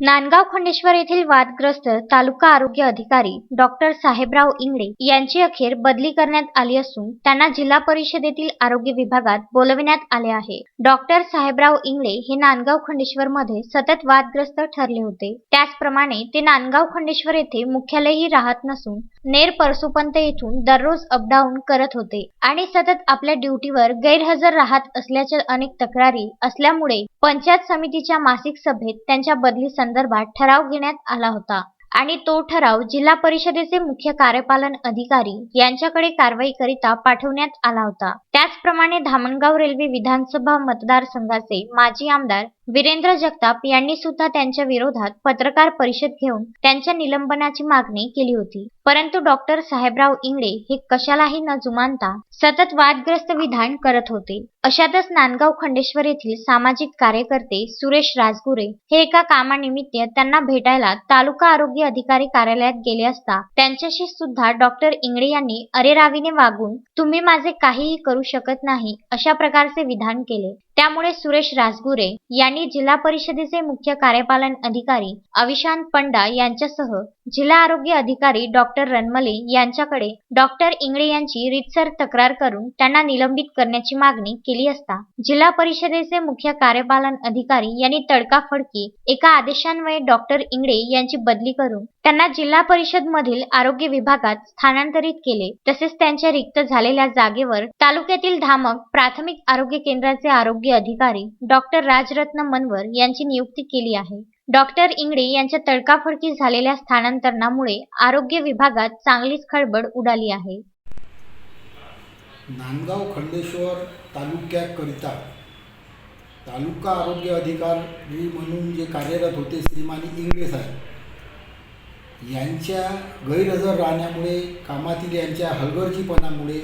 नांदगाव खंडेश्वर येथील वादग्रस्त तालुका आरोग्य अधिकारी डॉक्टर साहेबराव इंगळे यांची अखेर बदली करण्यात आली असून त्यांना जिल्हा परिषदेतील आरोग्य विभागात बोलविण्यात आले आहे. डॉक्टर साहेबराव इंगळे हे नांदगाव खंडेश्वर मध्ये सतत वादग्रस्त ठरले होते. त्याचप्रमाणे ते नांदगाव खंडेश्वर येथे मुख्यालयही राहत नसून नेर परसोपंत येथून दररोज अपडाऊन करत होते आणि सतत आपल्या ड्युटीवर गैरहजर राहत असल्याच्या अनेक तक्रारी असल्यामुळे पंचायत समितीच्या मासिक सभेत त्यांच्या बदली संदर्भात ठराव घेण्यात आला होता. आणि तो ठराव जिल्हा परिषदेचे मुख्य कार्यपालन अधिकारी यांच्याकडे कारवाई करिता पाठवण्यात आला होता. त्याचप्रमाणे धामणगाव रेल्वे विधानसभा मतदारसंघाचे माजी आमदार वीरेंद्र जगताप यांनी सुद्धा त्यांच्या विरोधात पत्रकार परिषद घेऊन त्यांच्या निलंबनाची मागणी केली होती. परंतु डॉक्टर साहेबराव इंगळे हे कशालाही न जुमानता सतत वादग्रस्त विधान करत होते. अशातच नांदगाव खंडेश्वर येथील सामाजिक कार्यकर्ते सुरेश राजगुरे हे एका कामानिमित्त त्यांना भेटायला तालुका आरोग्य अधिकारी कार्यालयात गेले असता त्यांच्याशी सुद्धा डॉक्टर इंगळे यांनी अरेरावीने वागून तुम्ही माझे काहीही करू शकत नाही अशा प्रकारचे विधान केले. त्यामुळे सुरेश राजगुरे यांनी जिल्हा परिषदेचे मुख्य कार्यपालन अधिकारी अविशांत पंडा यांच्यासह जिल्हा आरोग्य अधिकारी डॉक्टर रनमले यांच्याकडे डॉक्टर इंगळे यांची रीतसर तक्रार करून त्यांना निलंबित करण्याची मागणी केली असता जिल्हा परिषदेचे मुख्य कार्यपालन अधिकारी यांनी तडकाफडकी एका आदेशान्वये डॉक्टर इंगळे यांची बदली करून त्यांना जिल्हा परिषद मधील आरोग्य विभागात स्थानांतरित केले. तसेच त्यांच्या रिक्त झालेल्या जागेवर तालुक्यातील धामक प्राथमिक आरोग्य केंद्राचे आरोग्य आरोग्य अधिकारी डॉक्टर राजरत्न मनवर यांची नियुक्ती केली आहे. डॉक्टर इंगळे यांच्या तडकाफडकी झालेल्या स्थानांतरणामुळे आरोग्य विभागात चांगलीच खळबळ उडाली आहे. नांदगाव खंडेश्वर तालुक्याकरिता तालुका आरोग्य अधिकारी म्हणून जे कार्यरत होते श्रीमानी इंगळे साहेब यांच्या गैरहजर राहण्यामुळे कामातील यांच्या हलगर्जीपणामुळे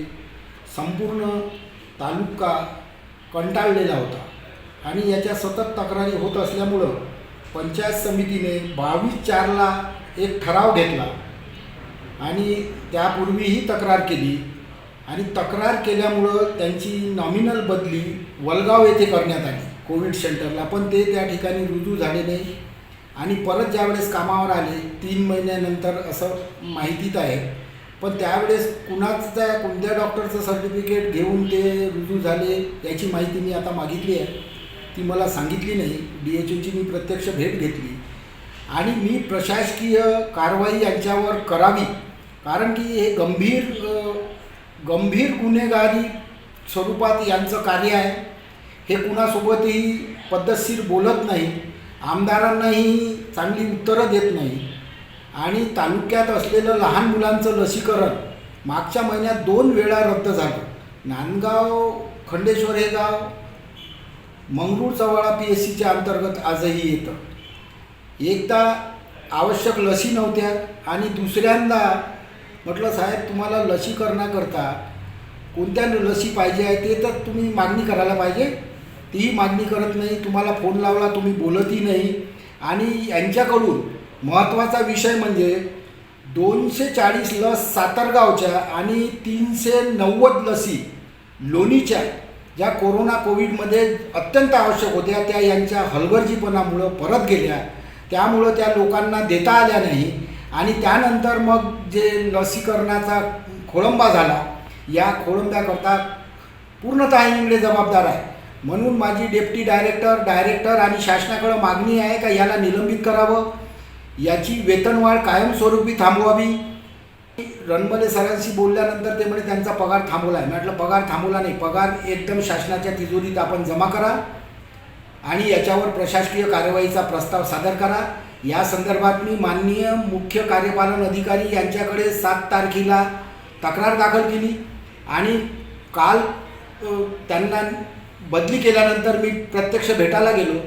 संपूर्ण तालुका कंटाळलेला होता. आणि याच्या सतत तक्रारी होत असल्यामुळं पंचायत समितीने बावीस चारला एक ठराव घेतला. आणि त्यापूर्वीही तक्रार केली. आणि तक्रार केल्यामुळं त्यांची नॉमिनल बदली वलगाव येथे करण्यात आली. कोविड सेंटरला पण ते त्या ठिकाणी रुजू झाले नाही. आणि परत ज्यावेळेस कामावर आले तीन महिन्यानंतर असं माहितीत आहे पण त्यावेळेस कुणाचा कोणत्या डॉक्टरचं सर्टिफिकेट घेऊन ते रुजू झाले याची माहिती मी आता मागितली आहे. ती मला सांगितली नाही. डी एच ओची मी प्रत्यक्ष भेट घेतली. आणि मी प्रशासकीय कारवाई यांच्यावर करावी. कारण की हे गंभीर गंभीर गुन्हेगारी स्वरूपात यांचं कार्य आहे. हे कुणासोबतही पद्धतशीर बोलत नाही. आमदारांनाही चांगली उत्तरं देत नाही. आणि तालुक्यात असलेलं लहान मुलांचं लसीकरण मागच्या महिन्यात दोन वेळा रद्द झालं. नांदगाव खंडेश्वर हे गाव मंगरूळ चव्हाळा पी एस सीच्या अंतर्गत आजही येतं. एकदा आवश्यक लसी नव्हत्या आणि दुसऱ्यांदा म्हटलं साहेब तुम्हाला लसीकरणाकरता कोणत्या लसी पाहिजे आहे ते तर तुम्ही मागणी करायला पाहिजे. तीही मागणी करत नाही तुम्हाला फोन लावला तुम्ही बोलतही नाही आणि यांच्याकडून महत्त्वाचा विषय म्हणजे दोनशे चाळीस लस सातरगावच्या आणि तीनशे नव्वद लसी लोणीच्या ज्या कोरोना कोविडमध्ये अत्यंत आवश्यक होत्या त्या यांच्या हलगर्जीपणामुळं परत गेल्या. त्यामुळं त्या लोकांना देता आल्या नाही. आणि त्यानंतर मग जे लसीकरणाचा खोळंबा झाला या खोळंब्याकरता पूर्णतः इंगडे जबाबदार आहे. म्हणून माझी डेप्टी डायरेक्टर डायरेक्टर आणि शासनाकडं मागणी आहे का याला निलंबित करावं? याची वेतनवाढ कायमस्वरूपी थांबवावी. रणमले सरांशी बोलल्यानंतर ते म्हणे त्यांचा पगार थांबवला आहे म्हटलं पगार थांबवला नाही. पगार एकदम शासनाच्या तिजोरीत आपण जमा करा आणि याच्यावर प्रशासकीय कारवाईचा प्रस्ताव सादर करा. या संदर्भात मी माननीय मुख्य कार्यपालन अधिकारी यांच्याकडे सात तारखेला तक्रार दाखल केली आणि काल त्यांना बदली केल्यानंतर मी प्रत्यक्ष भेटायला गेलो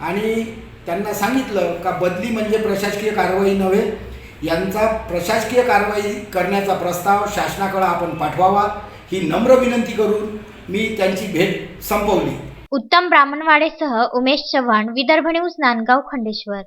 आणि त्यांना सांगितलं का बदली म्हणजे प्रशासकीय कारवाई नव्हे. यांचा प्रशासकीय कारवाई करण्याचा प्रस्ताव शासनाकडे आपण पाठवावा. ही नम्र विनंती करून मी त्यांची भेट संपवली. उत्तम ब्राह्मणवाडेसह उमेश चव्हाण विदर्भ न्यूज नांदगाव खंडेश्वर.